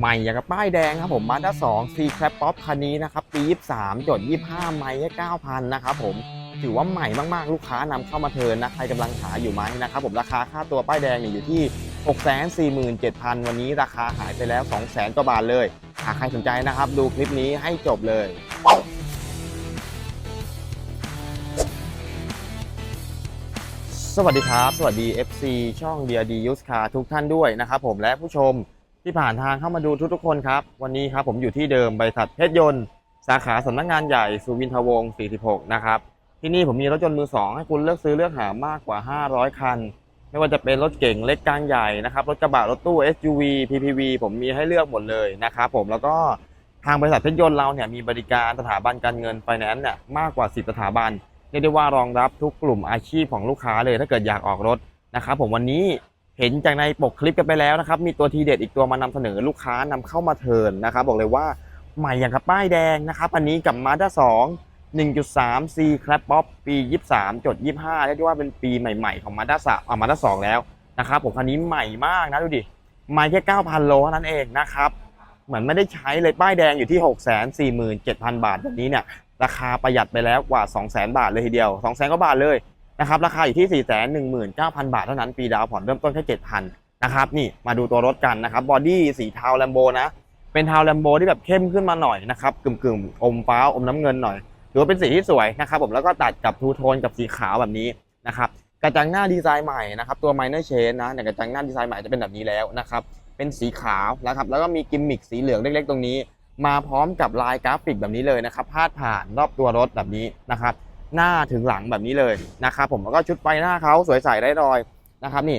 ใหม่อย่างกับป้ายแดงครับผมมาด้า2 C Crab Pop คันนี้นะครับปี 23จด 25 ไม่ให้9,000 นะครับผมถือว่าใหม่มากๆ ลูกค้านำเข้ามาเทิร์นนะ ใครกำลังหาอยู่ไหมนะครับผมราคาค่าตัวป้ายแดงเนี่ยอยู่ที่ 647,000 วันนี้ราคาหายไปแล้ว 200,000กว่าบาทเลย หากใครสนใจนะครับ ดูคลิปนี้ให้จบเลยสวัสดีครับ สวัสดี FC ช่อง DRD Used Car ทุกท่านด้วยนะครับผมและผู้ชม ที่ผ่านทางเข้ามาดูทุกๆคนครับ วันนี้ครับผมอยู่ที่เดิมบริษัทเพชรยนต์สาขาสำนักงานใหญ่สุวินทวงศ์ 46 นะครับ ที่นี่ผมมีรถยนต์มือ 2 ให้คุณเลือกซื้อเลือกหามากกว่า 500 คัน ไม่ว่าจะเป็นรถเก่งเล็กกลางใหญ่นะครับ รถกระบะรถตู้ SUV PPV ผมมีให้เลือกหมดเลยนะครับผมแล้วก็ทางบริษัทเพชรยนต์เราเนี่ยมีบริการสถาบันการเงินไฟแนนซ์เนี่ยมากกว่า 10 สถาบันเรียกได้ว่ารองรับทุกกลุ่มอาชีพของลูกค้าเลยถ้าเกิดอยากออกรถนะครับผมวันนี้ เห็นจากในปกคลิปกันไปแล้วนะครับ มีตัวทีเด็ดอีกตัวมานำเสนอลูกค้านำเข้ามาเทินนะครับ บอกเลยว่าใหม่อย่างกับป้ายแดงนะครับ อันนี้กับ Mazda 2 1.3 C Crab Pop ปี 23 จด 25เรียกได้ว่าเป็นปีใหม่ๆ ของ Mazda 3อ่า Mazda 2 แล้วนะครับผมคันนี้ใหม่มากนะดูดิไม่แค่ 9,000 โลเท่านั้นเองนะครับเหมือนไม่ได้ใช้เลยป้ายแดงอยู่ที่ 647,000 บาทแบบนี้เนี่ยราคาประหยัดไปแล้วกว่า 200,000 บาทเลยทีเดียว 200,000 กว่าบาทเลย นะครับราคาอยู่ที่ 419,000 บาทเท่านั้นปีดาวผ่อนเริ่มต้นแค่7,000นะครับนี่มาดูตัวรถกันนะครับบอดี้สีเทาแลมโบนะเป็นเทาแลมโบที่แบบเข้มขึ้นมาหน่อยนะครับกึ่มๆอมฟ้าอมน้ำเงินหน่อยถือว่าเป็นสีที่สวยนะครับผมแล้วก็ตัดกับทูโทนกับสีขาวแบบนี้นะครับกระจังหน้าดีไซน์ใหม่นะครับตัว minor change นะเนี่ยกระจังหน้าดีไซน์ใหม่จะเป็นแบบนี้แล้วนะครับเป็นสีขาวนะครับแล้วก็มีกิมมิคสีเหลืองเล็ก ๆ ตรงนี้ มาพร้อมกับลายกราฟิกแบบนี้เลยนะครับพาดผ่านรอบตัวรถแบบนี้นะครับ หน้าถึงหลังแบบนี้เลยนะครับผมแล้วก็ชุดไฟหน้าเขาสวยใสได้รอยนะครับนี่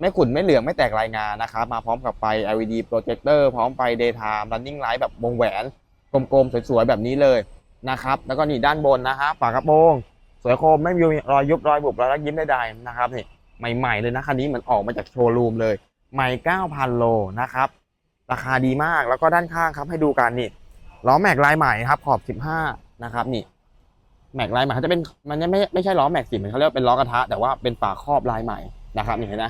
ไม่ขุ่นไม่เหลืองไม่แตกรายงานนะครับมาพร้อมกับไฟ LED projector พร้อมไฟ daytime running light แบบวงแหวนกลมๆสวยๆแบบนี้เลยนะครับแล้วก็นี่ด้านบนนะฮะฝากระโปรงสวยคมไม่มีรอยยุบรอยบุบรอยรักยิ้มใดๆนะครับนี่ใหม่ๆเลยนะคันนี้เหมือนออกมาจากโชว์รูมเลยใหม่ 9,000 โลนะครับราคาดีมากแล้วก็ด้านข้างครับให้ดูกันนี่ล้อแม็กลายใหม่ครับขอบ 15 นะครับนี่ แม็กลายใหม่เขาจะเป็นมันไม่ไม่ใช่ล้อแม็กสิมันเขาเรียกว่าเป็นล้อกระทะ แต่ว่าเป็นฝาครอบลายใหม่นะครับนี่เห็นไหม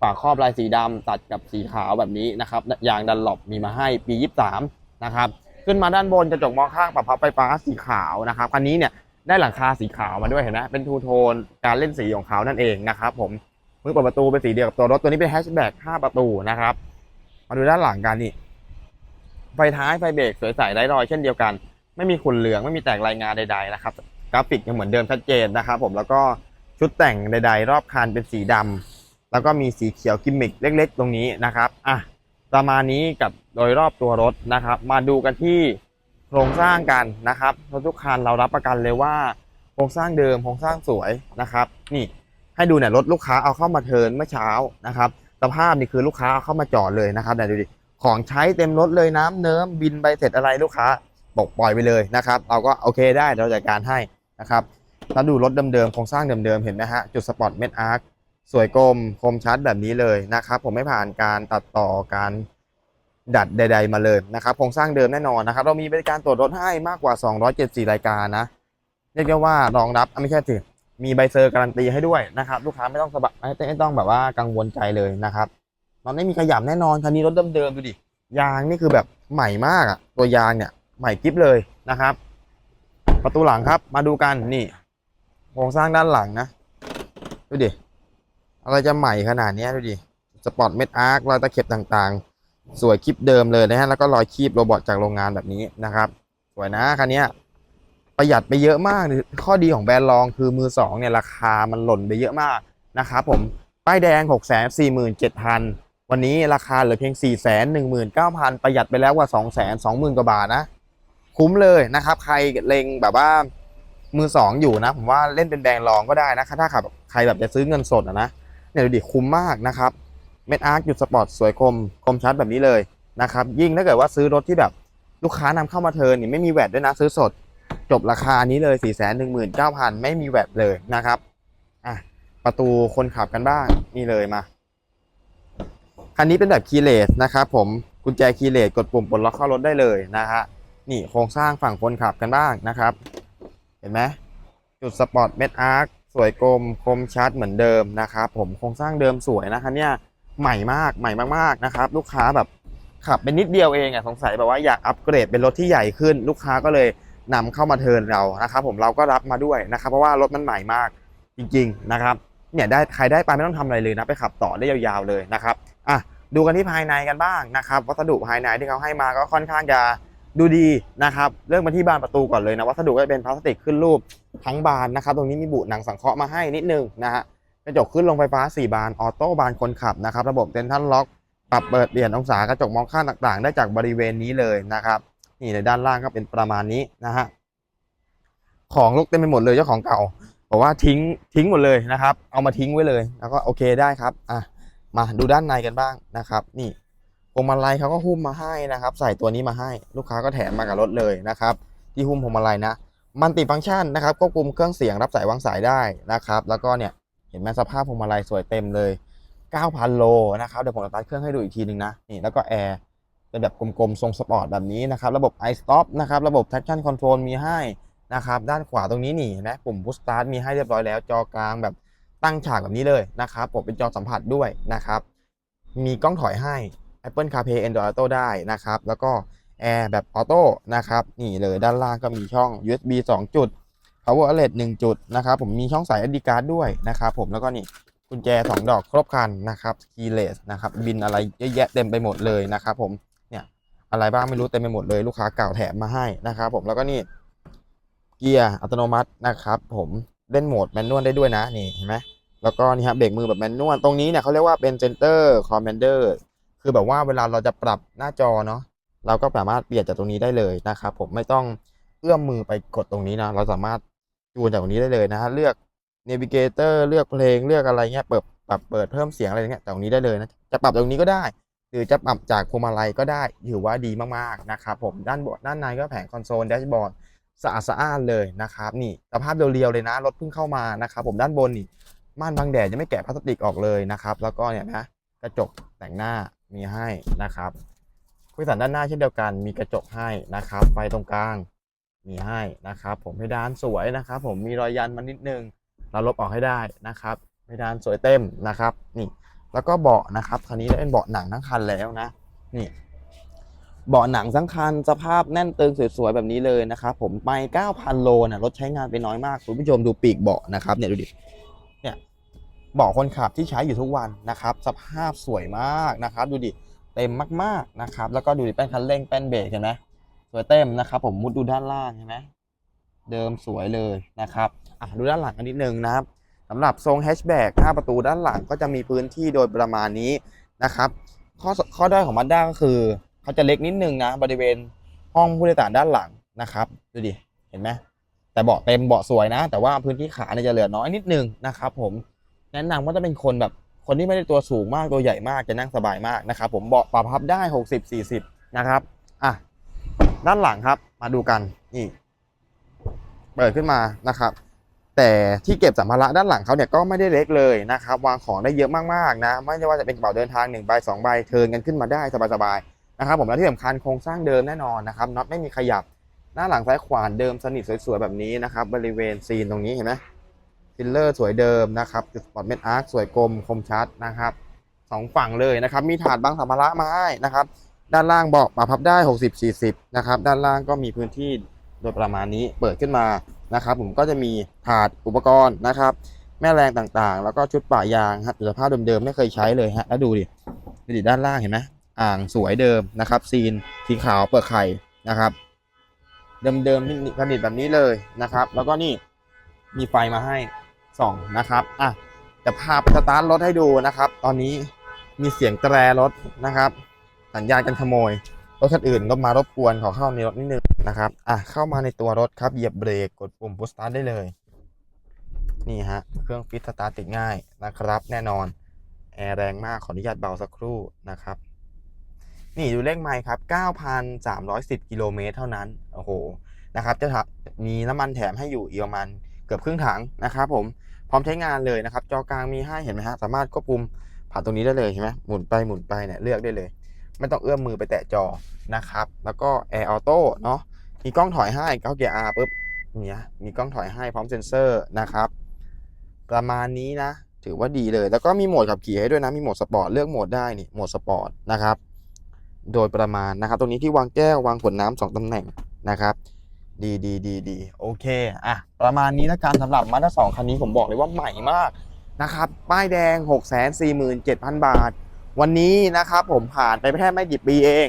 ฝาครอบลายสีดำตัดกับสีขาวแบบนี้นะครับยางดันหลบมีมาให้ปี 23 นะครับ ขึ้นมาด้านบนกระจกมองข้างปรับพับไฟฟ้าสีขาวนะครับคันนี้เนี่ยได้หลังคาสีขาวมาด้วยเห็นไหมเป็นทูโทนการเล่นสีของเขานั่นเองนะครับผมมือเปิดประตูเป็นสีเดียวกับตัวรถตัวนี้เป็นแฮชแบ็ก5ประตูนะครับมาดูด้านหลังกันนี่ไฟท้ายไฟเบรกสวยใสไร้รอยเช่นเดียวกัน ไม่มีขุ่นเหลืองไม่มีแตกรายงานใดๆนะครับกราฟิกยังเหมือนเดิมชัดเจนนะครับผมแล้วก็ชุดแต่งใด ๆ รอบคันเป็นสีดำแล้วก็มีสีเขียวกิมมิกเล็ก ๆ ตรงนี้นะครับอะประมาณนี้กับโดยรอบตัวรถนะครับ มาดูกันที่โครงสร้างกันนะครับรถทุกคันเรารับประกันเลยว่าโครงสร้างเดิมโครงสร้างสวยนะครับ นี่ให้ดูเนี่ยรถลูกค้าเอาเข้ามาเทินเมื่อเช้านะครับสภาพนี่คือลูกค้าเอาเข้ามาจอดเลยนะครับเนี่ยดูดิของใช้เต็มรถเลยน้ำเนิ้มบินใบเสร็จอะไรลูกค้า บอกปล่อยไปเลยนะครับ เราก็โอเคได้เราจัดการให้นะครับแล้วดูรถเดิมๆโครงสร้างเดิมๆเห็นไหมฮะจุดสปอร์ตเม็ดอาร์คสวยกลมคมชัดแบบนี้เลยนะครับ ผมไม่ผ่านการตัดต่อการดัดใด ๆ มาเลยนะครับโครงสร้างเดิมแน่นอนนะครับ เรามีบริการตรวจรถให้มากกว่า 274 รายการนะเรียกได้ว่ารองรับไม่ใช่สิมีใบเซอร์การันตีให้ด้วยนะครับ ลูกค้าไม่ต้องสบายไม่ไม่ต้องแบบว่ากังวลใจเลยนะครับมันไม่มีขยับแน่นอนคันนี้รถเดิมๆดูดิยางนี่คือแบบใหม่มากอะตัวยางเนี่ย ใหม่กิ๊บเลยนะครับ ประตูหลังครับมาดูกันนี่โครงสร้างด้านหลังนะ ดูดิ อะไรจะใหม่ขนาดนี้ดูดิ สปอร์ตเม็ดอาร์ครอยตะเข็บต่างๆ สวยคลิปเดิมเลยนะฮะ แล้วก็รอยคีบโรบอทจากโรงงานแบบนี้นะครับ สวยนะคันนี้ประหยัดไปเยอะมาก ข้อดีของแบรนด์รองคือมือสองเนี่ยราคามันหล่นไปเยอะมากนะครับผม ป้ายแดง 6 4 7 0 0 0 วันนี้ราคาเหลือเพียง 4 1 9 0 0 0 ประหยัดไปแล้วกว่า 2 2 0 0 0 0 กว่าบาทนะ คุ้มเลยนะครับ ใครเลงแบบว่ามือสองอยู่นะ ผมว่าเล่นเป็นแบรนด์รองก็ได้นะถ้าขับใครแบบจะซื้อเงินสดนะเนี่ยดูดิคุ้มมากนะครับเม็ดอาร์คหยุดสปอร์ตสวยคมคมชัดแบบนี้เลยนะครับ ยิ่งถ้าเกิดว่าซื้อรถที่แบบลูกค้านำเข้ามาเทินนี่ไม่มีแวดด้วยนะซื้อสด จบราคานี้เลย 4 1 9 0 0 0 ไม่มีแวดเลยนะครับอะประตูคนขับกันบ้างนี่เลยมาคันนี้เป็นแบบคีเลสนะครับผมกุญแจคีเลสกดปุ่มปลดล็อกเข้ารถได้เลยนะฮะ นี่โครงสร้างฝั่งคนขับกันบ้างนะครับ เห็นไหมจุดสปอร์ตเม็ดอาร์คสวยกลมคมชัดเหมือนเดิมนะครับผมโครงสร้างเดิมสวยนะคันเนี้ยใหม่มากใหม่มากๆนะครับ ลูกค้าแบบขับเป็นนิดเดียวเองอะสงสัยแบบว่าอยากอัปเกรดเป็นรถที่ใหญ่ขึ้น ลูกค้าก็เลยนำเข้ามาเทินเรานะครับผมเราก็รับมาด้วยนะครับ เพราะว่ารถมันใหม่มากจริง ๆนะครับเนี่ยได้ใครได้ไปไม่ต้องทำอะไรเลยนะไปขับต่อได้ยาวๆเลยนะครับอะดูกันที่ภายในกันบ้างนะครับ วัสดุภายในที่เขาให้มาก็ค่อนข้างจะ ดูดีนะครับ เรื่องมาที่บานประตูก่อนเลยนะ วัสดุก็จะเป็นพลาสติกขึ้นรูปทั้งบานนะครับ ตรงนี้มีบุหนังสังเคราะห์มาให้นิดนึงนะฮะกระจกขึ้นลงไฟฟ้า 4 บาน ออโต้บานคนขับนะครับ ระบบเซนทัลล็อก ปรับเปิดเปลี่ยนองศากระจกมองข้างต่างๆ ได้จากบริเวณนี้เลยนะครับ นี่ในด้านล่างก็เป็นประมาณนี้นะฮะ ของลุกเต็มไปหมดเลยเจ้าของเก่าบอกว่าทิ้งทิ้งหมดเลยนะครับ เอามาทิ้งไว้เลย แล้วก็โอเคได้ครับ อะ มาดูด้านในกันบ้างนะครับ นี่ พวงมาลัยเขาก็หุ้มมาให้นะครับ ใส่ตัวนี้มาให้ลูกค้าก็แถมมากับรถเลยนะครับ ที่หุ้มพวงมาลัยนะมันติฟังก์ชันนะครับควบคุมเครื่องเสียงรับสายวางสายได้นะครับ แล้วก็เนี่ยเห็นไหมสภาพพวงมาลัยสวยเต็มเลย 9,000 โลนะครับเดี๋ยวผมจะตัดเครื่องให้ดูอีกทีหนึ่งนะนี่แล้วก็แอร์เป็นแบบกลมๆ ทรงสปอร์ตแบบนี้นะครับ ระบบ i stop นะครับ ระบบ traction control มีให้นะครับ ด้านขวาตรงนี้นี่นไหมปุ่ม push start มีให้เรียบร้อยแล้ว จอกลางแบบตั้งฉากแบบนี้เลยนะครับผมเป็นจอสัมผัสด้วยนะครับ มีกล้องถอยให้ Apple CarPlay Android Auto ได้นะครับ แล้วก็แอร์แบบออโต้นะครับนี่เลยด้านล่างก็มีช่อง USB 2 จุด Power Outlet 1 จุดนะครับผมมีช่องสาย SD card ด้วยนะครับผมแล้วก็นี่กุญแจ 2 ดอกครบคันนะครับคีย์เลสนะครับบินอะไรเยอะแยะเต็มไปหมดเลยนะครับผมเนี่ยอะไรบ้างไม่รู้เต็มไปหมดเลยลูกค้าเก่าแถมมาให้นะครับผมแล้วก็นี่เกียร์อัตโนมัตินะครับผมเล่นโหมดแมนนวลได้ด้วยนะนี่เห็นไหมแล้วก็นี่ครับเบรกมือแบบแมนนวลตรงนี้เนี่ยเขาเรียกว่าเป็นเซนเตอร์คอมมนเดอร์ คือแบบว่าเวลาเราจะปรับหน้าจอเนาะเราก็สามารถเปลี่ยนจากตรงนี้ได้เลยนะครับผมไม่ต้องเอื้อมมือไปกดตรงนี้นะเราสามารถจูนจากตรงนี้ได้เลยนะฮะเลือก n a v i g a t o r เลือกเพลงเลือกอะไรเงี้ยเปิดปรับเปิดเพิ่มเสียงอะไรเงี้ยตรงนี้ได้เลยนะจะปรับตรงนี้ก็ได้ หรือจะปรับจากพวงมาลัยก็ได้ถือว่าดีมากๆนะครับผมด้านบนด้านในก็แผงคอนโซลแดชบอร์ดสะอาดสะอ้านเลยนะครับนี่สภาพเรียวๆเลยนะรถเพิ่งเข้ามานะครับผมด้านบนนี่ม่านบังแดดยังไม่แกะพลาสติกออกเลยนะครับแล้วก็เนี่ยนะกระจกแต่งหน้า มีให้นะครับคุยสันด้านหน้าเช่นเดียวกันมีกระจกให้นะครับ ไฟตรงกลางมีให้นะครับ ผมเพดานสวยนะครับ ผมมีรอยยันมานิดนึง เราลบออกให้ได้นะครับเพดานสวยเต็มนะครับนี่แล้วก็เบาะนะครับคันนี้เป็นเบาะหนังทั้งคันแล้วนะนี่เบาะหนังทั้งคันสภาพแน่นตึงสวยๆแบบนี้เลยนะครับผมไป9,000โลนะรถใช้งานไปน้อยมากคุณผู้ชมดูปีกเบาะนะครับเนี่ยดูดิ บาะคนขับที่ใช้อยู่ทุกวันนะครับ สภาพสวยมากนะครับ ดูดิเต็มมากๆนะครับ แล้วก็ดูดิแป้นคันเร่งแป้นเบรกเห็นไหมสวยเต็มนะครับ ผมมุดดูด้านล่างเห็นไหมเดิมสวยเลยนะครับอะดูด้านหลังกันนิดนึงนะครับสำหรับทรงแฮชแบ็ก5ประตูด้านหลังก็จะมีพื้นที่โดยประมาณนี้นะครับ ข้อข้อด้อยของ Mazda ก็คือเขาจะเล็กนิดนึงนะบริเวณห้องผู้โดยสารด้านหลังนะครับ ดูดิเห็นไหมแต่เบาะเต็มเบาะสวยนะ แต่ว่าพื้นที่ขาเนี่ยจะเหลือน้อยนิดนึงนะครับ ผม แนะนำว่าจะเป็นคนแบบ คนที่ไม่ได้ตัวสูงมากตัวใหญ่มากจะนั่งสบายมากนะครับ ผมเบาะปรับพับได้ 60 40 นะครับอะด้านหลังครับมาดูกันนี่เปิดขึ้นมานะครับ แต่ที่เก็บสัมภาระด้านหลังเขาเนี่ยก็ไม่ได้เล็กเลยนะครับ วางของได้เยอะมากๆนะ ไม่ว่าจะเป็นกระเป๋าเดินทาง1ใบ2ใบเทิร์นกันขึ้นมาได้สบายๆนะครับ ผมและที่สำคัญโครงสร้างเดิมแน่นอนนะครับน็อตไม่มีขยับหน้าหลังซ้ายขวาเดิมสนิทสวยๆแบบนี้นะครับ บริเวณซีนตรงนี้เห็นไหม ฟิลเลอร์สวยเดิมนะครับจุดสปอตเมนอาร์คสวยกลมคมชัดนะครับสองฝั่งเลยนะครับ มีถาดบังสัมภาระมาให้นะครับ ด้านล่างเบาะปรับพับได้ 60-40 นะครับ ด้านล่างก็มีพื้นที่โดยประมาณนี้เปิดขึ้นมานะครับ ผมก็จะมีถาดอุปกรณ์นะครับ แม่แรงต่างๆ แล้วก็ชุดป่ายางครับสภาพเดิมๆไม่เคยใช้เลยฮะแล้วดูดิดูดิด้านล่างเห็นไหมอ่างสวยเดิมนะครับ ซีนสีขาวเปลือกไข่นะครับ เดิมๆผลิตแบบนี้เลยนะครับ แล้วก็นี่มีไฟมาให้ ส่องนะครับอะจะพาไปสตาร์ทรถให้ดูนะครับ ตอนนี้มีเสียงแตรรถนะครับ สัญญาณการขโมย รถคันอื่นก็มารบกวนขอเข้าในรถนิดนึงนะครับอะเข้ามาในตัวรถครับเหยียบเบรกกดปุ่มพุชสตาร์ทได้เลย นี่ฮะเครื่องฟิตสตาร์ทติดง่ายนะครับ แน่นอนแอร์แรงมากขออนุญาตเบาสักครู่นะครับ นี่ดูเลขไมล์ครับ 9,310 กิโลเมตรเท่านั้น โอ้โห นะครับ จะมีน้ำมันแถมให้อยู่อีกประมาณ เกือบครึ่งถังนะครับผมพร้อมใช้งานเลยนะครับ จอกลางมีให้เห็นไหมฮะสามารถควบคุมผ่านตรงนี้ได้เลยเห็นไหมหมุนไปหมุนไปเนี่ยเลือกได้เลย ไม่ต้องเอื้อมมือไปแตะจอนะครับ แล้วก็แอร์ออโต้เนาะมีกล้องถอยให้เข้าเกียร์ R ปุ๊บเนี่ยมีกล้องถอยให้พร้อมเซ็นเซอร์นะครับ ประมาณนี้นะ ถือว่าดีเลย แล้วก็มีโหมดขับขี่ให้ด้วยนะ มีโหมดสปอร์ตเลือกโหมดได้นี่โหมดสปอร์ตนะครับ โดยประมาณนะครับ ตรงนี้ที่วางแก้ววางขวดน้ำสองตำแหน่งนะครับ ดีดีดีดีโอเคอะประมาณนี้แล้วกันสำหรับมาด้าสองคันนี้ผมบอกเลยว่าใหม่มากนะครับ ป้ายแดง 6 4 7 0 0 0 บาท วันนี้นะครับผมผ่านไปแค่ไม่กี่ปีเอง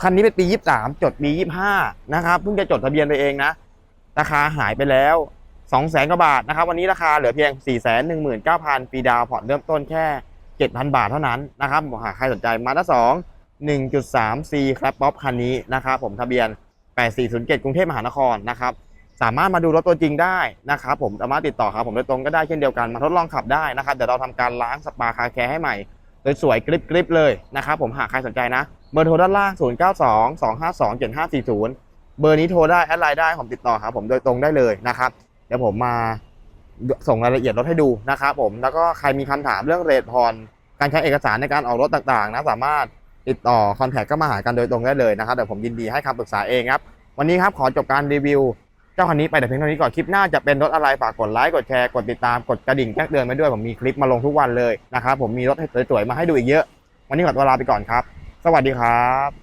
คันนี้เป็นปี 23 จดปี 25 นะครับ เพิ่งจะจดทะเบียนไปเองนะ ราคาหายไปแล้ว 200,000กว่าบาทนะครับ วันนี้ราคาเหลือเพียง 419,000ปีดาวน์ผ่อนเริ่มต้นแค่ 7,000 บาทเท่านั้นนะครับผมหากใครสนใจมาด้า2 1.3 C ครับป๊อปคันนี้นะครับผมทะเบียน 8407 กรุงเทพมหานครนะครับสามารถมาดูรถตัวจริงได้นะครับผมสามารถติดต่อครับผมโดยตรงก็ได้เช่นเดียวกันมาทดลองขับได้นะครับเดี๋ยวเราทำการล้างสปาคาแคร์ให้ใหม่โดยสวยกริบกริบเลยนะครับผมหากใครสนใจนะเบอร์โทรด้านล่าง 092 252 7540 เบอร์นี้โทรได้แอดไลน์ได้ผมติดต่อครับผมโดยตรงได้เลยนะครับเดี๋ยวผมมาส่งรายละเอียดรถให้ดูนะครับผมแล้วก็ใครมีคำถามเรื่องเรทพรการใช้เอกสารในการออกรถต่างๆนะสามารถ ติดต่อคอนแทคก็มาหากันโดยตรงได้เลยนะครับเดี๋ยวผมยินดีให้คำปรึกษาเองครับ วันนี้ครับขอจบการรีวิว เจ้าคันนี้ไปแต่เพียงเท่านี้ก่อนคลิปหน้าจะเป็นรถอะไรฝากกดไลค์กดแชร์กดติดตามกดกระดิ่งแจ้งเตือนไปด้วยผมมีคลิปมาลงทุกวันเลยนะครับผมมีรถสวยๆมาให้ดูอีกเยอะ วันนี้ขอตัวลาไปก่อนครับ สวัสดีครับ